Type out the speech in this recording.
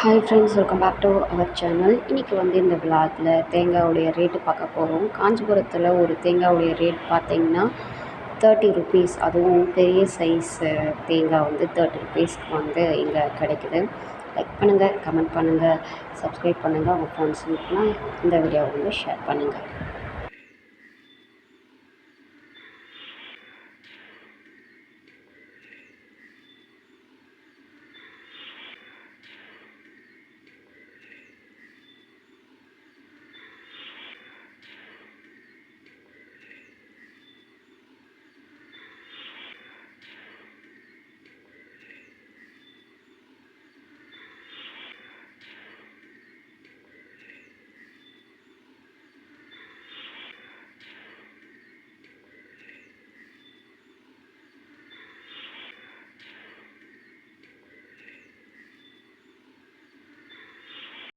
Hi friends welcome back to our channel இன்றைக்கி வந்து இந்த விழாத்தில் தேங்காவுடைய ரேட்டு பார்க்க போகிறோம் காஞ்சிபுரத்தில் ஒரு தேங்காவுடைய ரேட் பார்த்தீங்கன்னா தேர்ட்டி ருபீஸ் அதுவும் பெரிய சைஸ் தேங்காய் வந்து தேர்ட்டி ருபீஸ்க்கு வந்து இங்கே கிடைக்குது. லைக் பண்ணுங்கள் கமெண்ட் பண்ணுங்கள் சப்ஸ்கிரைப் பண்ணுங்கள் உங்கள் ஃப்ரெண்ட்ஸுக்குலாம் இந்த வீடியோவை வந்து ஷேர் பண்ணுங்கள்